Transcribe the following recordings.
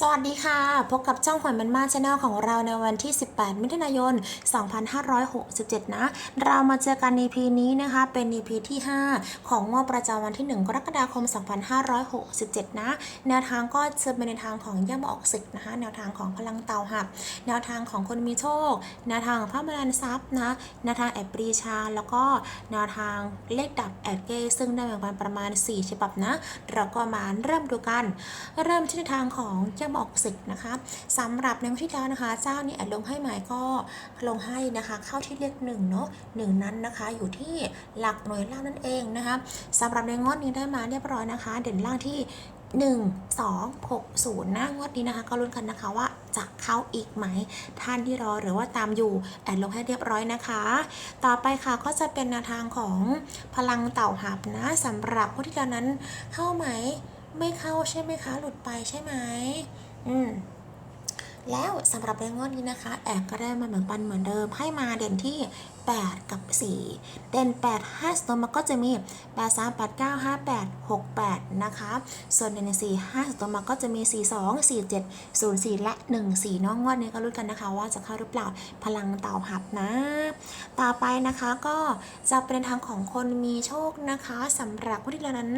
สวัสดีค่ะ พบกับช่องขวัญมันมาชาแนลของเราในวันที่ 18 มิถุนายน 2567 นะ เรามาเจอกันใน EP นี้นะคะ เป็น EP ที่ 5 ของงวดประจำวันที่ 1 กรกฎาคม 2567 นะ แนวทางก็จะเป็นในทางของย่ามออกศึกนะคะ แนวทางของพลังเตาหับแนวทางของคนมีโชค แนวทางของพระมรานทรัพย์นะ แนวทางแอบปรีชา แล้วก็แนวทางเลขดับแอดเกย์ซึ่งได้แบ่งปันประมาณ 4 ฉบับนะ เราก็มาเริ่มดูกัน เริ่มที่ในทางของจ้าหมออกศึกนะคะสำหรับในวันที่แล้วนะคะ เจ้านี่แอดลงให้หมายก็ลงให้นะคะเข้าที่เลขหนึ่งเนาะหนึ่งนั้นนะคะอยู่ที่หลักหน่วยล่างนั่นเองนะคะสำหรับในงวดนี้ได้มาเรียบร้อยนะคะ เด่นล่างที่ 1 2 6 0นะงวดนี้นะคะก็ลุ้นกันนะคะว่าจะเข้าอีกไหมท่านที่รอหรือว่าตามอยู่แอดลงให้เรียบร้อยนะคะ ต่อไปค่ะก็จะเป็นแนวทางของพลังเต่าหับนะสำหรับผู้ที่แล้วนั้นเข้าไหม ไม่เข้าใช่ไหมคะ หลุดไปใช่ไหมอืมแล้วสำหรับในงวดนี้นะคะ แอบก็ได้มาเหมือนปันเหมือนเดิมให้มาเด่นที่ 8 กับ 4 เด่น8 5ตัวมันก็จะมี 8 3 8 9 5 8 6 8 นะคะ ส่วนเด่น4 5ตัวมันก็จะมี 4 2 4 7 0 4 และ 1 4น้องงวดนี้ก็รู้กันนะคะ ว่าจะเข้าหรือเปล่าพลังเต่าหับนะ ต่อไปนะคะก็จะเป็นทางของคนมีโชคนะคะสำหรับผู้ที่เรานั้น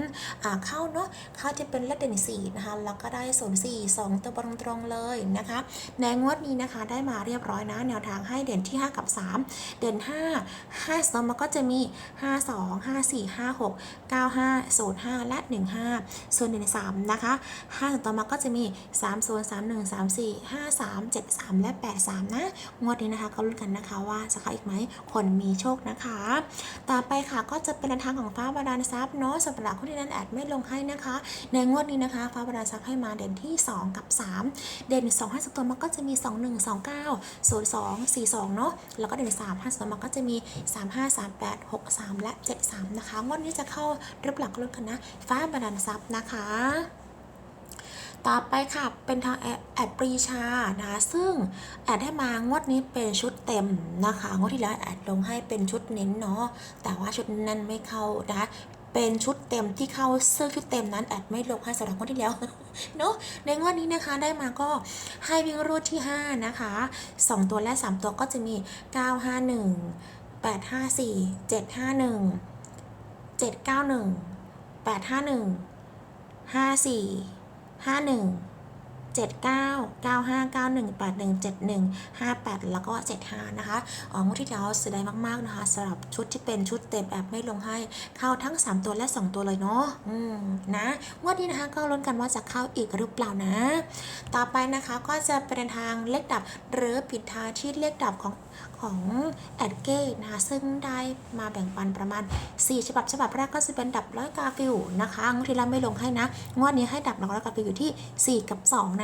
เข้าเนาะเข้าจะเป็นเลขเด่นสี่นะคะแล้วก็ได้ศูนย์สี่สองตัวตรงๆเลยนะคะในงวดนี้นะคะได้มาเรียบร้อยนะแนวทางให้เด่นที่ 5 กับ 3 เด่น5 5สองมันก็จะมี 5 2 5 4 5 6 9 5 0 5 และ 15 ส่วนเด่น3นะคะ5ต่อมาก็จะมี 3 0 3 1 3 4 5 3 7 3 และ 8 3 นะ งวดนี้นะคะก็ลุ้นกันนะคะว่าจะเข้าอีกไหมคนมีโชคนะคะ ต่อไปค่ะก็จะเป็นทางของฟ้าบาดาลทรัพย์เนาะสำหรับคนที่นั้นแอดไม่ลงให้นะคะ ในงวดนี้นะคะ ฟ้าบาดาลทรัพย์ให้มาเด่นที่ 2 กับ 3 เด่น2 5สตัวมันก็จะมี 2 1 2 9 0 2 4 2เนาะแล้วก็เด่น3 5สตัวมันก็จะมี 3 5 3 8 6 3 และ 7 3 นะคะ งวดนี้จะเข้ารับหลัก็ลุ้นกันนะฟ้าบันดาลทรัพย์นะคะต่อไปค่ะเป็นทางแอดแอดปรีชานะคะซึ่งแอดให้มางวดนี้เป็นชุดเต็มนะคะงวดที่แล้วแอดลงให้เป็นชุดเน้นเนาะแต่ว่าชุดนั้นไม่เข้านะ เป็นชุดเต็มที่เข้าเสื้อชุดเต็มนั้นแอดไม่ลงให้สำหรับคนที่แล้วเนาะในงวดนี้นะคะได้มาก็ให้วิ่งรูดที่ 5 นะคะ 2 ตัวและ 3 ตัวก็จะมี 951 854 751 791 851 54ห้าหนึ่งเจ็ดเก้าเก้าห้าเก้าหนึ่งแปดหนึ่งเจ็ดหนึ่งห้าแปดแล้วก็เจ็ดห้านะคะอ๋องวดที่แล้วเสียดายมากๆนะคะสำหรับชุดที่เป็นชุดเต็มแอบไม่ลงให้เข้าทั้ง 3 ตัวและ 2 ตัวเลยเนาะอืมนะงวดนี้นะคะก็ลุ้นกันว่าจะเข้าอีกหรือเปล่านะ ต่อไปนะคะก็จะเป็นทางเลขดับหรือผิดทางที่เลขดับของของแอดเก้นะคะซึ่งได้มาแบ่งปันประมาณ 4 ฉบับฉบับแรกก็จะเป็นดับร้อยกาฟิลนะคะงวดที่แล้วไม่ลงให้นะงวดนี้ให้ดับร้อยกาฟิลอยู่ที่ 4 กับ 2 นะ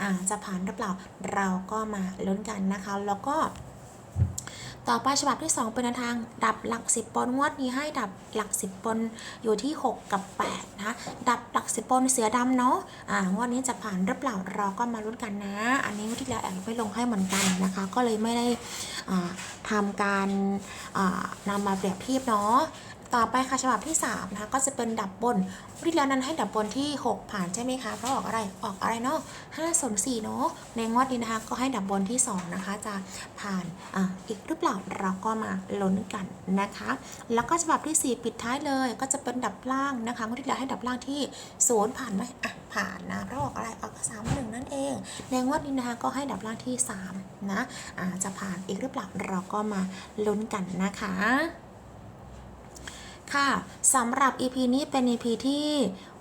อ่าจะผ่านหรือเปล่าเราก็มาลุ้นกันนะคะ แล้วก็ต่อไปฉบับที่ 2 เป็นทางดับหลัก 10ปอนงวดนี้ให้ดับหลัก 10ปอนอยู่ที่ 6 กับ 8 นะคะดับหลัก 10ปอนเสือดำเนาะอ่างวดนี้จะผ่านหรือเปล่าเราก็มาลุ้นกันนะ อันนี้งวดที่แล้วแอบไม่ลงให้เหมือนกันนะคะ ก็เลยไม่ได้อ่าทำการอ่านำมาเปรียบเทียบเนาะ ต่อไปค่ะฉบับที่3นะคะก็จะเป็นดับบนงวดที่แล้วนั้นให้ดับบนที่ 6 ผ่านใช่ไหมคะ เพราะออกอะไรออกอะไรเนาะ5ส่วน4เนาะในงวดนี้นะคะ ก็ให้ดับบนที่ 2 นะคะ จะผ่านอ่าอีกหรือเปล่าเราก็มาลุ้นกันนะคะ แล้วก็ฉบับที่ 4 ปิดท้ายเลย ก็จะเป็นดับล่างนะคะงวดที่แล้วให้ดับล่างที่ศูนย์ผ่านไหมอะผ่านนะเพราะออกอะไรออกสามหนึ่งนั่นเอง ในงวดนี้นะคะก็ให้ดับล่างที่3นะอ่าจะผ่านอีกหรือเปล่าเราก็มาลุ้นกันนะคะ ค่ะสำหรับ EP นี้เป็น EP ที่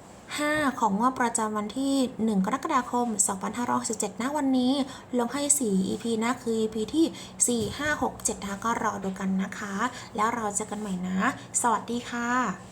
5 ของงวดประจำวันที่ 1 กรกฎาคม 2567นะวันนี้ ลงให้ 4 EP นะ คือ EP ที่ 4 5 6 7นะคะก็รอดูกันนะคะ แล้วเราเจอกันใหม่นะ สวัสดีค่ะ